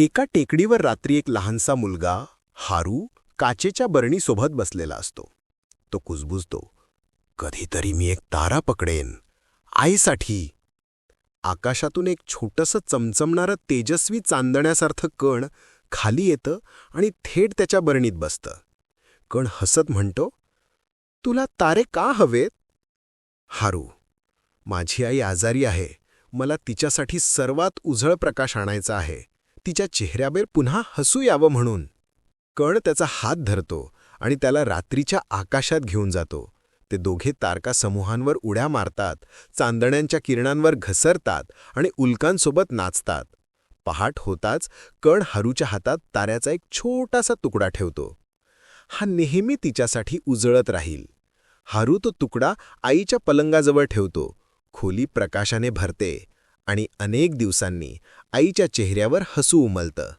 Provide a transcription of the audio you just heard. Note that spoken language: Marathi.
एका टेकडीवर रात्री एक लहानसा मुलगा हारू काचेच्या बरणीसोबत बसलेला असतो. तो कुजबुजतो. कधीतरी मी एक तारा पकडेन. आईसाठी. आकाशातून एक छोटंसं चमचमणारं तेजस्वी चांदण्यासारखं कण खाली येतं आणि थेट त्याच्या बरणीत बसतं. कण हसत म्हणतो तुला तारे का हवेत? हारू माझी आई आजारी आहे. मला तिच्यासाठी सर्वात उजळ प्रकाश आणायचा आहे. तिच्या चेहऱ्यावर पुन्हा हसू यावं म्हणून. कण त्याचा हात धरतो आणि त्याला रात्रीच्या आकाशात घेऊन जातो. ते दोघे तारका समूहांवर उड्या मारतात चांदण्यांच्या किरणांवर घसरतात आणि उल्कांसोबत नाचतात. पहाट होताच कण हारूच्या हातात ताऱ्याचा एक छोटासा तुकडा ठेवतो. हा नेहमी तिच्यासाठी उजळत राहील. हारू तो तुकडा आईच्या पलंगाजवळ ठेवतो. खोली प्रकाशाने भरते. आणि अनेक दिवसांनी आईच्या चेहऱ्यावर हसू उमलतं.